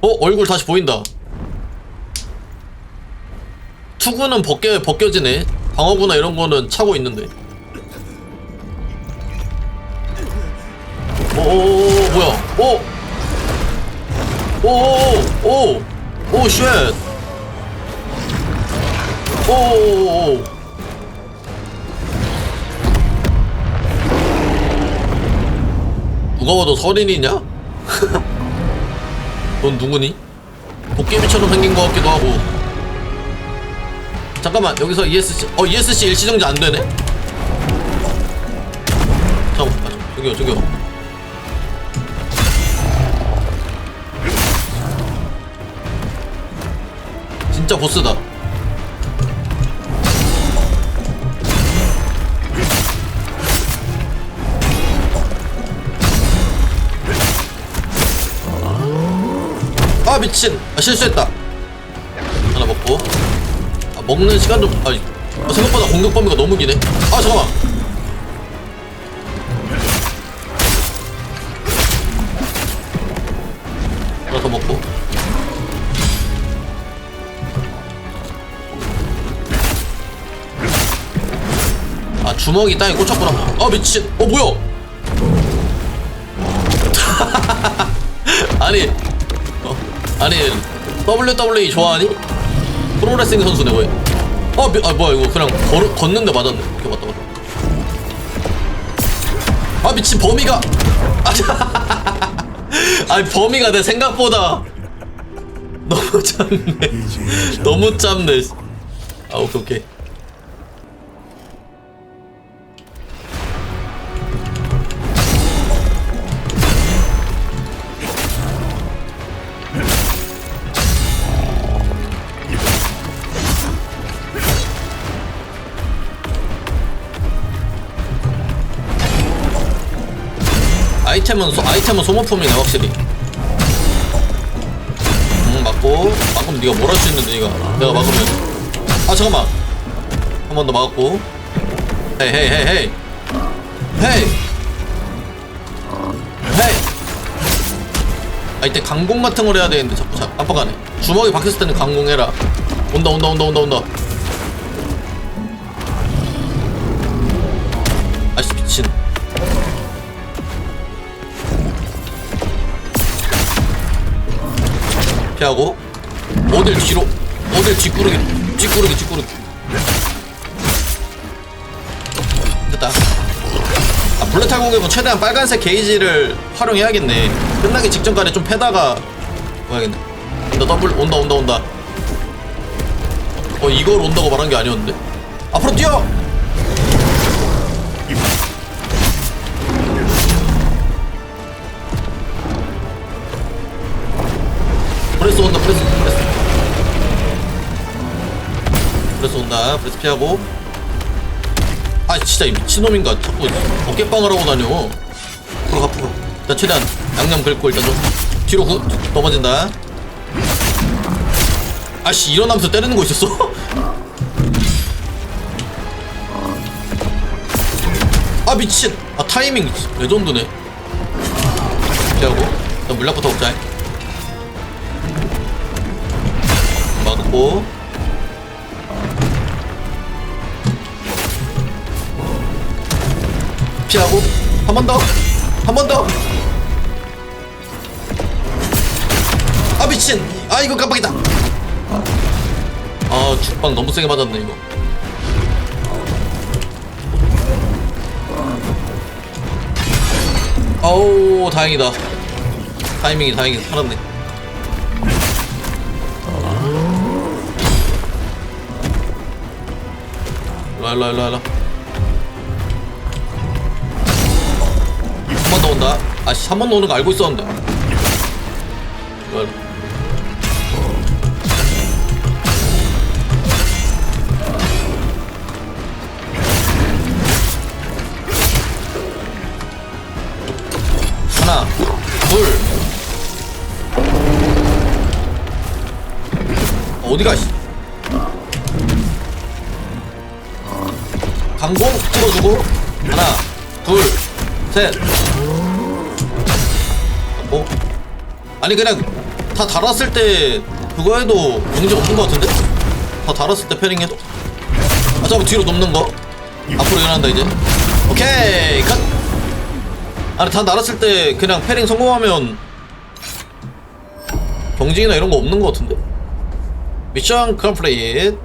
어 얼굴 다시 보인다 투구는 벗겨, 벗겨지네 방어구나 이런 거는 차고 있는데 오오오 뭐야 오 오오오 오쉣 오오오 누가 봐도 서린이냐? 넌 누구니? 도깨비처럼 생긴 것 같기도 하고 잠깐만 여기서 ESC 어 ESC 일시정지 안 되네? 잠깐만 아, 저기요 저기요 진짜 보스다 아 미친. 아 실수했다. 하나 먹고. 아, 먹는 시간 좀 아, 아, 생각보다 공격 범위가 너무 기네. 아 잠깐만. 하나 더 먹고. 아 주먹이 땅에 꽂혔구나. 아 미친. 어 뭐야? 아니 어, 아니 WWE 좋아하니? 프로레슬링 선수네 왜? 어, 미, 아 뭐야 이거 그냥 걸, 걷는데 맞았네. 오케이 맞다 맞다. 아 미친 범위가. 아, 아니 범위가 내 생각보다 너무 짧네. 너무 짧네. 아 오케이 오케이. 아이템은 소, 아이템은 소모품이네 확실히. 음 맞고. 방금 네가 뭘 할 수 있는데 네가. 내가 막으면 아 잠깐만. 한 번 더 막았고. 헤이 헤이 헤이 헤이. 헤이. 헤이. 아 이때 강공 같은 걸 해야 되는데 자꾸 자, 깜빡하네. 주먹이 박혔을 때는 강공해라. 온다 온다 온다 온다 온다. 아씨 미친 피하고 어딜 뒤로 어딜 뒷구르기 뒷구르기 뒷구르기. 됐다. 아 블랙탈 공격은 최대한 빨간색 게이지를 활용해야겠네. 끝나기 직전까지 좀 패다가 뭐야겠네. 온다 더블 온다 온다 온다. 어 이걸 온다고 말한 게 아니었는데? 앞으로 뛰어 프레스 온다. 프레스 피하고. 아 진짜 이 미친놈인가. 자꾸 어깨빵을 하고 다녀. 앞으로 가 앞으로 일단 최대한 양념 긁고 일단 좀 뒤로 구, 넘어진다. 아씨 일어나면서 때리는 거 있었어? 아 미친. 아 타이밍 레전드네. 피하고. 일단 물약부터 먹자. 막고 피하고 한 번 더 한 번 더. 아 미친. 아 이거 깜빡이다. 아 죽방 너무 세게 맞았네 이거. 아우 다행이다. 타이밍이 다행히 살았네. 일로와 일로와 일로와 일로와 한번더 온다. 아씨 한번더 오는 거 알고 있었는데. 일로와 하나 둘. 어디가 씨? 강공 찍어주고. 하나 둘셋 아니 그냥 다 달았을 때 그거 해도 문제 없는 것 같은데? 다 달았을 때 패링 해도. 아 잠깐 뒤로 눕는 거? 앞으로 일어난다 이제. 오케이 컷! 아니 다 달았을 때 그냥 패링 성공하면 경직이나 이런 거 없는 것 같은데? 미션 컴플릿